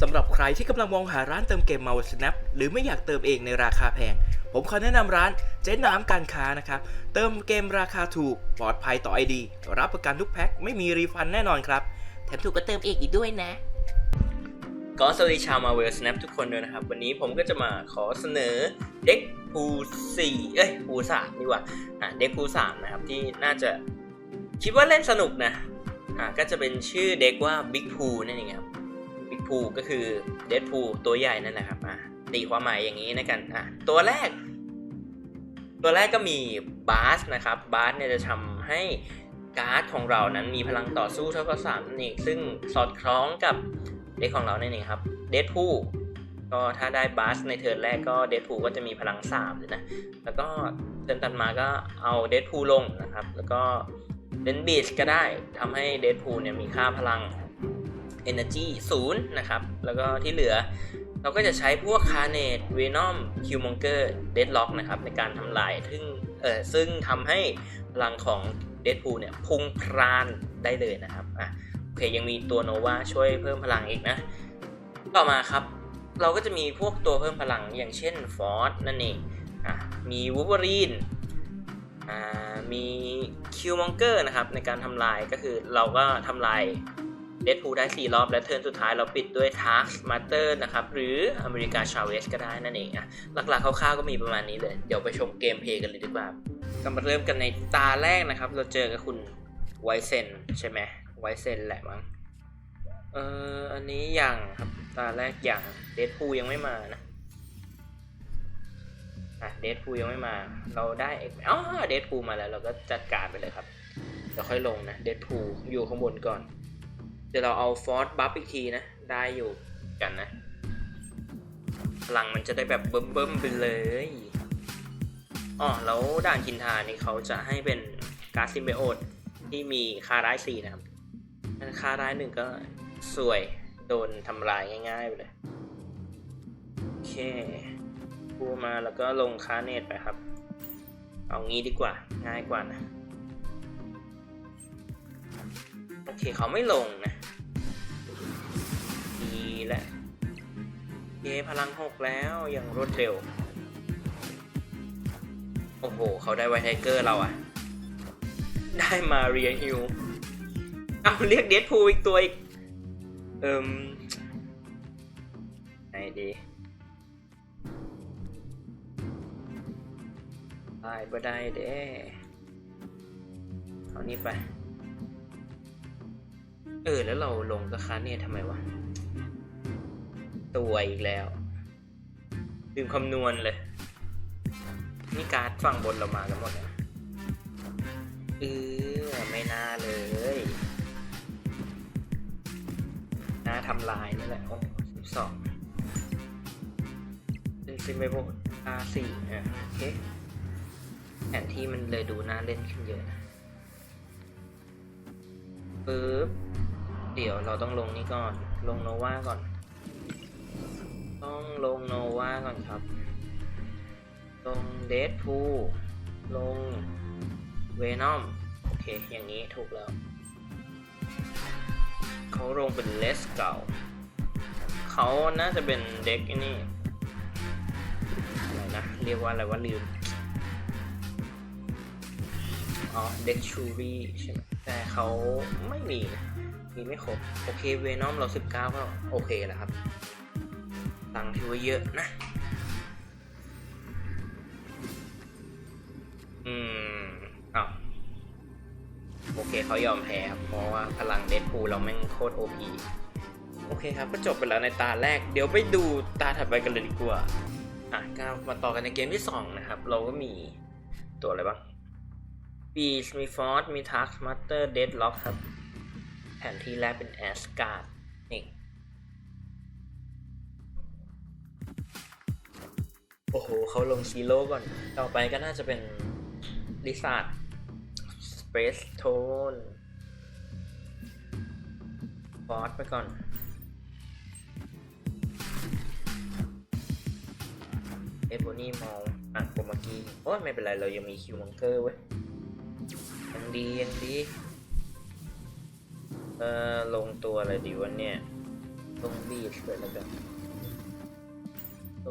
สำหรับใครที่กำลังมองหาร้านเติมเกม Marvel Snap หรือไม่อยากเติมเองในราคาแพง ผมขอแนะนำร้านเจ๊น้ำการค้านะครับ เติมเกมราคาถูก ปลอดภัยต่อ ID รับประกันทุกแพ็ค ไม่มีรีฟันแน่นอนครับ แถมถูกก็เติมเองอีกด้วยนะ ก็สวัสดีชาว Marvel Snap ทุกคนด้วยนะครับ วันนี้ผมก็จะมาขอเสนอเด็กพูสี่เอ้ยพูสามดีกว่าอะเด็กพูสามนะครับที่น่าจะคิดว่าเล่นสนุกนะอะก็จะเป็นชื่อเด็กว่า Big Pool นั่นเองครับ Big Pool ก็คือ Deadpool ตัวใหญ่นั่นแหละครับอะตีความหมายอย่างนี้นะกันอะตัวแรก ตัวแรกก็มีบาสนะครับบาสเนี่ยจะทำให้การ์ดของเรานั้นมีพลังต่อสู้เท่ากับสามนั่นเองซึ่งสอดคล้องกับเด็กของเราเนั่นเองครับเดดพูก็ถ้าได้บาสในเทิร์นแรกก็เดดพูก็จะมีพลัง3เลยนะ แล้วก็เทิร์นตัดมาก็เอาเดดพูลงนะครับ แล้วก็เล่นบีชก็ได้ทำให้เดดพูเนี่ยมีค่าพลัง Energy 0 นะครับ แล้วก็ที่เหลือเราก็จะใช้พวกคา r เน e เวนอมคิวมองเกอร์เดดล็อกนะครับ ในการทำลายซึ่งเออซึ่งทำให้พลังของเดดพูเนี่ยพุ่งพรานได้เลยนะครับอะโอเคยังมีตัวโนวาช่วยเพิ่มพลังอีกนะ ต่อมาครับ เราก็จะมีพวกตัวเพิ่มพลังอย่างเช่นฟอร์นั่นเองอะมีวู l เ e อรีนอ่ามีคิวมองเกอร์นะครับในการทำลายก็คือเราก็ทำลาย เดดพูได้ 4 รอบ และเทิร์นสุดท้ายเราปิดด้วยทาร์ s มาเตอร์นะครับ หรืออเมริกาชาเวสก็ได้นั่นเองอะหลักๆคร่าวๆก็มีประมาณนี้เลย เดี๋ยวไปชมเกมเพลย์กันเลยดีกว่าก็มาเริ่มกันในตาแรกนะครับ เราเจอกับคุณไวเซนใช่ไหมไวเซนแหละมั้งเอออันนี้อยังครับ ตาแรกอยังเดดพูยังไม่มานะอะเดดพูยังไม่มา เราได้เอกอ๋อเดดพูมาแล้ว เราก็จัดการไปเลยครับเดี๋ยวค่อยลงนะเดดพูอยู่ข้างบนก่อน เดี๋ยวเราเอาฟอสบัฟอีกทีนะ ได้อยู่กันนะ พลังมันจะได้แบบเบิ่มๆไปเลยอ๋อแล้วด่านคินทานี่เขาจะให้เป็นการ์ดซิมเบโอตที่มีคาร้ายสี่นะครับค่าร้ายหนึ่งก็สวยโดนทำลายง่ายๆไปเลย โอเคพูมาแล้วก็ลงค่าเนตไปครับ เอางี้ดีกว่าง่ายกว่านะ โอเคเขาไม่ลงนะ แหละเยพลังหกแล้วอย่างรวดเร็ว โอ้โห เขาได้ไวทไทเกอร์เราอะได้มาเรียฮิวเอาเรียกเดดพูอีกตัวอีก เอิมไหนดีได้บ่ได้เด้เอานี่ไป เออ แล้วเราลงกับคาเนี่ยทำไมวะ ตัวอีกแล้วลืมคำนวณเลย นี่การ์ดฝั่งบนเรามากันหมดเลยเออไม่น่าเลยน่าทำลายนี่แหละโอ้สิบสองเป็นซิมเบโบอาสี่อะโอเคแผนที่มันเลยดูน่าเล่นขึ้นเยอะนะปึ๊บเดี๋ยวเราต้องลงนี่ก่อน ลงโนวาก่อน ลงโนวาก่อนครับ ลงเดดพูลงเวนอมโอเค อย่างนี้ถูกแล้ว เขาลงเป็นเลสเก่า เขาน่าจะเป็นเด็กอ้นี่อะไรนะ เรียกว่าอะไรว่าลืม อ๋อ เด็กชูรี่ใช่ไหมแต่เขาไม่มีนะมีไม่ครบ โอเค เวนอมเรา 19 ก็โอเคแล้วครับ ตังค์ถือว่าเยอะนะ อืมอ้าวโอเคเขายอมแพ้ครับเพราะว่าพลังเดดพูเราแม่งโคตรโอพีโอเคครับ ก็จบไปแล้วในตาแรก เดี๋ยวไปดูตาถัดไปกันเลยดีกว่า อะก็มาต่อกันในเกมที่ 2 นะครับ เราก็มีตัวอะไรบ้างบีชมีฟอร์สมีทักมาสเตอร์เดดล็อกครับ แผนที่แรกเป็นแอสการ์ดนี่ หเขาลงซีโร่ก่อน ต่อไปก็น่าจะเป็นลิซาร์ดสเปซโทนฟอร์สไปก่อนเอโบนี่มองอะโคมากีโอ้ยไม่เป็นไรเรายังมีคิวมังเกอร์เว้ยยังดียังดี เอ่อ ลงตัวอะไรดีวะเนี่ย ลงบีชไปแล้วกัน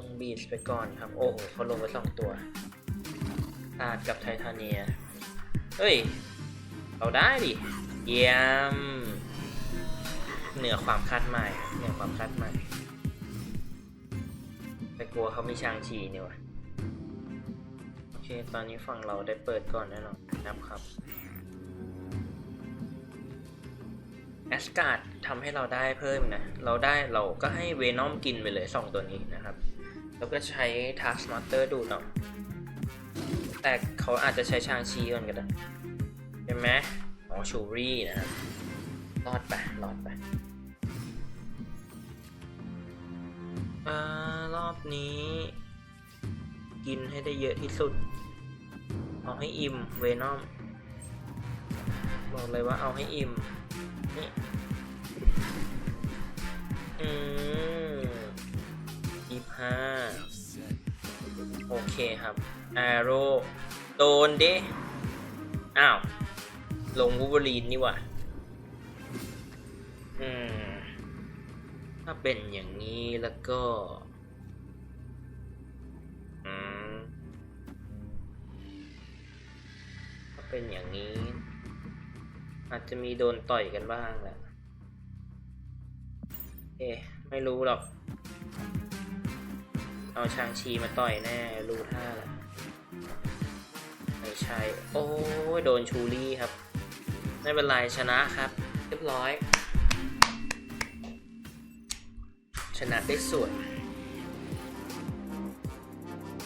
งบีชไปก่อนครับ โอ้โหเขาลงไปสองตัวอาดกับไททาเนีย เฮ้ย เราได้ดิ เยี่ยม เหนือความคาดหมายเหนือความคาดหมายแต่กลัวเขาม่ชางชีเนี่ยวะโอเค ตอนนี้ฝั่งเราได้เปิดก่อนแน่นอนนับครับแอสการ์ดทำให้เราได้เพิ่มนะ เราได้เราก็ให้เวนอมกินไปเลยสองตัวนี้นะครับ แล้วก็ใช้ทัสมาสเตอร์ดูดเนาะแต่เขาอาจจะใช้ชางชีก่อนก็ได้ใช่ไหมอ๋อชูรี่นะรอดไปรอดไปอ่ารอบนี้ กินให้ได้เยอะที่สุด เอาให้อิ่มเวนอมบอกเลยว่าเอาให้อิ่มนี่อืม ยี่ห้าโอเคครับ a อโร่โดนดิ อ้าว ลงวูบลีนนี่ว่ะ อืม ถ้าเป็นอย่างนี้แล้วก็ อืม ถ้าเป็นอย่างนี้ อาจจะมีโดนต่อยกันบ้างแหละเอ๊ไม่รู้หรอก เอาชางชีมาต่อยแน่รู้ท่าละไม่ใช่ โอ้โดนชูรี่ครับ ไม่เป็นไรชนะครับ เรียบร้อย ชนะได้สวย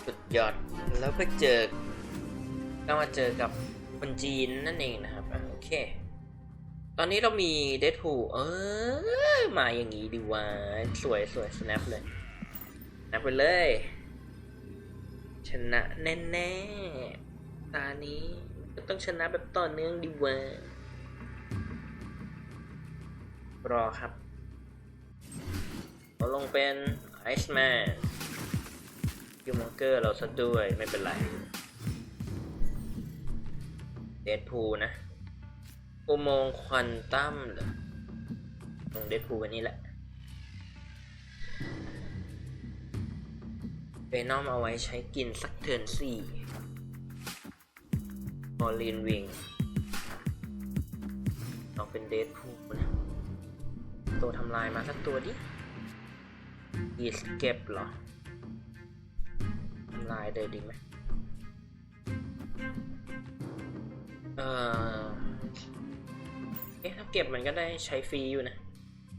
สุดยอด แล้วไปเจอ ก็มาเจอกับคนจีนนั่นเองนะครับอโอเค ตอนนี้เรามีเด p พูเออมาอย่างนี้ดีว่า สวยสวย snap เลย snap ไปเลย ชนะแน่ๆ ตานี้ก็ต้องชนะแบบต่อเนื่องดีว่ารอครับเราลงเป็นไอซ์แมนยูมองเกอร์เราซะด้วยไม่เป็นไรเดดพูนะอุโมงค์ควันตั้มเหรอลงเดดพูวันนี้แหละ วนอมเอาไว้ใช้กินสักเทิร์นสี่พอลีนวิงเราเป็นเดดพูนะ ตัวทำลายมาสักตัวดิอีสเก็บเหรอ ทำลายเลยดีไหมเออเอ๊ะถ้าเก็บมันก็ได้ใช้ฟรีอยู่นะ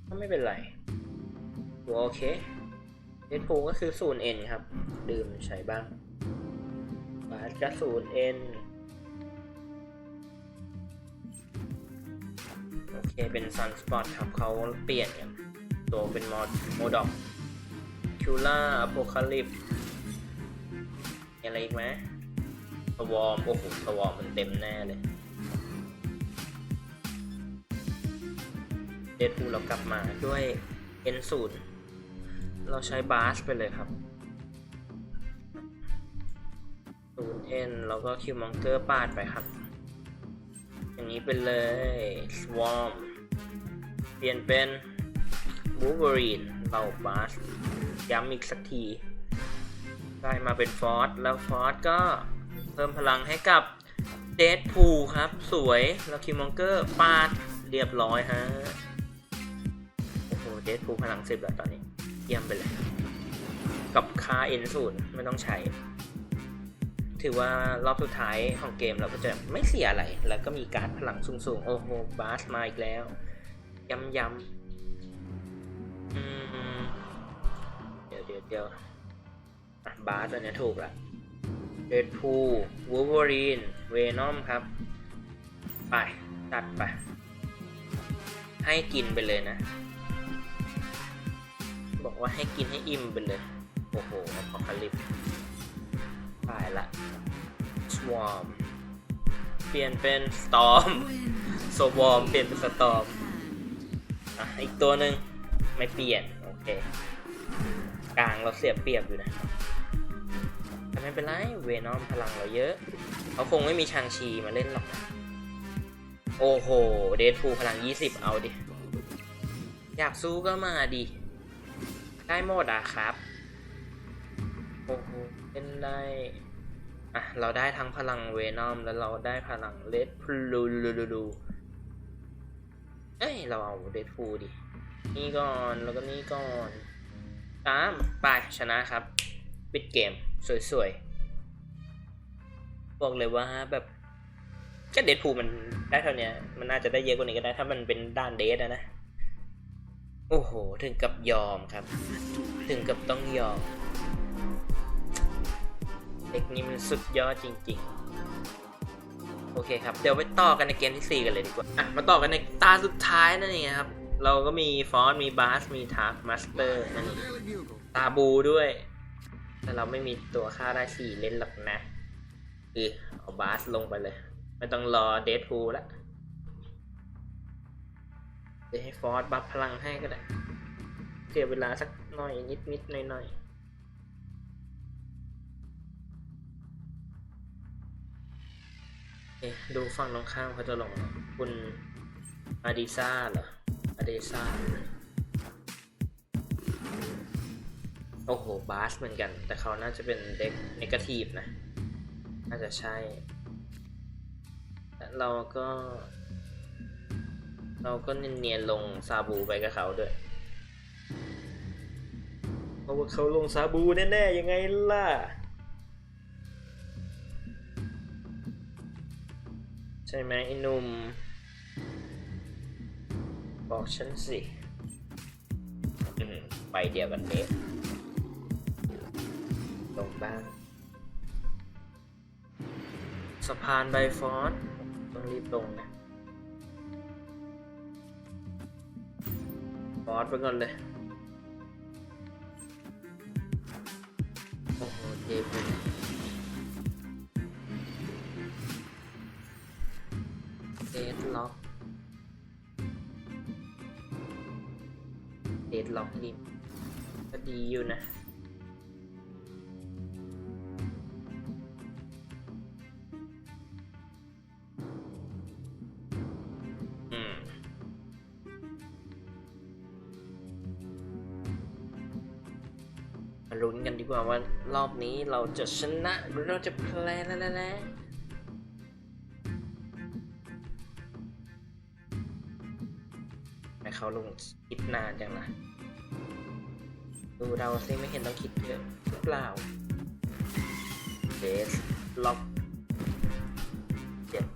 ก็ไม่เป็นไรโอเคเดดพูก็คือศูนย์เอ็นครับ ดื่มใช้บ้างบาสก็ศูนย์เอ็นโอเค เป็นซันสปอตครับเขาเปลี่ยนกันตัวเป็นมอดโมดอกคิวล่าอโพคาลิปอะไรอีกไหมสวอมโอ้โหสวอมมันเต็มแน่เลยเดดพูเรากลับมาด้วย N ศูนย์เราใช้บาสไปเลยครับ 0N แล้วก็คิวมองเกอร์ปาดไปครับ อย่างนี้ไปเลย Swarm เปลี่ยนเป็น Wolverine เราบาสย้ำอีกสักที ได้มาเป็นฟอร์สแล้วฟอร์สก็เพิ่มพลังให้กับเดดพูครับ สวยแล้วคิวมองเกอร์ปาดเรียบร้อยฮะโอ้โหเดดพูพลังสิบแล้วตอนนี้ เยี่ยมไปเลย กับค่า N ศูนย์ไม่ต้องใช้ ถือว่ารอบสุดท้ายของเกมเราก็จะไม่เสียอะไร แล้วก็มีการพลังสูงๆ โอ้โหบาสมาอีกแล้ว ย้ำยำเดี๋ยวเดี๋ยวเดี๋ยวบาสอันนี้ถูกละเดดพูลวูล์ฟเวอรีน เวนอมครับ ไปตัดไป ให้กินไปเลยนะ บอกว่าให้กินให้อิ่มไปเลย โอ้โหอพอคาลิปายละ Swarm เปลี่ยนเป็น Storm Swarm เปลี่ยนเป็น Storm อะอีกตัวหนึ่งไม่เปลี่ยน โอเค กลางเราเสียเปรียบอยู่นะแต่ไม่เป็นไร เวนอมพลังเราเยอะ เขาคงไม่มีชางชีมาเล่นหรอกนะโอ้โห เดทพูพลัง 20 เอาดิ อยากสู้ก็มาดิ ได้หมดอะครับ โอ้โหเล่นได้ อะ เราได้ทั้งพลังเวนอมแล้วเราได้พลังเลดพลูลูลูลูเอ้ย เราเอาเดดพูดิ นี่ก่อนแล้วก็นี่ก่อนตามไปชนะครับ ปิดเกม สวยๆ บอกเลยว่าแบบก็เดดพูมันได้เท่านี้มันน่าจะได้เยอะกว่านี้ก็ได้ ถ้ามันเป็นด้านเดทอะนะ โอ้โห ถึงกับยอมครับ ถึงกับต้องยอม เด็กนี้มันสุดยอดจริง ๆ โอเคครับ เดี๋ยวไปต่อกันในเกมที่ 4 กันเลยดีกว่า อะ มาต่อกันในตาสุดท้ายนั่นเองครับ เราก็มีฟอนมีบาส มีทาร์กมาสเตอร์นั่นเองตาบูด้วย แต่เราไม่มีตัวค่าได้สี่เล่นหรอกนะคือเอาบาสลงไปเลย ไม่ต้องรอเดทพูลแล้วเดี๋ยวให้ฟอร์สบัฟพลังให้ก็ได้เสียเวลาสักหน่อยนิดนิดๆหน่อยหน่อย ดูฝั่งตรงข้ามเขาจะลงอะไรคุณอาดิซ่าเหรออาเดซ่าโอ้โห บาสเหมือนกัน แต่เขาน่าจะเป็นเด็กเนกาทีฟนะ น่าจะใช่และเราก็ เราก็เนียนๆลงซาบูไปกับเขาด้วยเพราะว่าเขาลงซาบูแน่ๆ ยังไงล่ะ ช่ไหมไอ้หนุ่ม บอกฉันสิไปเดียวกันเด็กลงบ้าง สะพานไบฟอนต์ต้องรีบลงนะฟอสไปก่อนเลย โอ้โหเจ็บเลย ดดล็อกเดดล็อกนี่ก็ดีอยู่นะอืมมาลุ้นกันดีกว่าว่ารอบนี้เราจะชนะหรือเราจะแพ้แล้วแล้ เขาลงคิดนานจังนะดูเราซิไม่เห็นต้องคิดเยอะหรือเปล่าเดสล็อกเจ็ด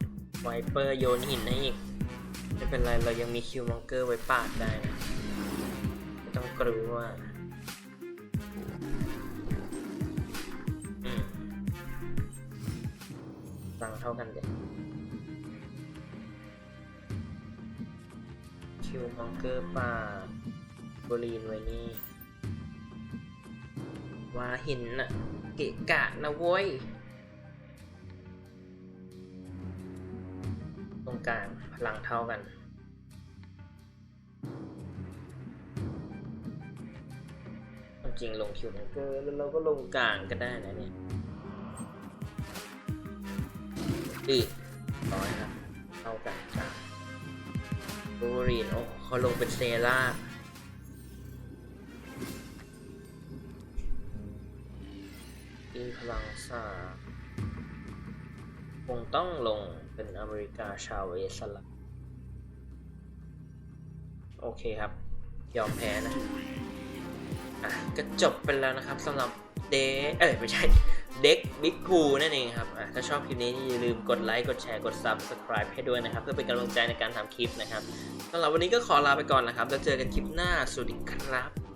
ไวเปอร์โยนหินให้อีก ไม่เป็นไรเรายังมีคิวมองเกอร์ไว้ปาดได้นะ ไม่ต้องกลัวว่าตังเท่ากันเด็ คิวมองเกอร์ป่าบรีนไว้นี่ว่าหินน่ะ เกะกะนะโว้ย ตรงกลางพลังเท่ากันจริงลงคิวมันเกอร์แล้วเราก็ลงกลางก็ได้นะเนี่ยดีร้อยครั บูรีนโอ้เขาลงเป็นเซล่าอีพลังซาคงต้องลงเป็นอเมริกาชาวเอสละโอเคครับ ยอมแพ้นะ อะ ก็จบไปแล้วนะครับสำหรับเดเอ้ย ไม่ใช่ เด็กบิ๊กพูนั่นเองครับ ถ้าชอบคลิปนี้อย่าลืมกดไลค์ กดแชร์ กด Subscribe ให้ด้วยนะครับ เพื่อเป็นกำลังใจในการทำคลิปนะครับสำหรับวันนี้ก็ขอลาไปก่อนนะครับ แล้วเจอกันคลิปหน้า สวัสดีครับ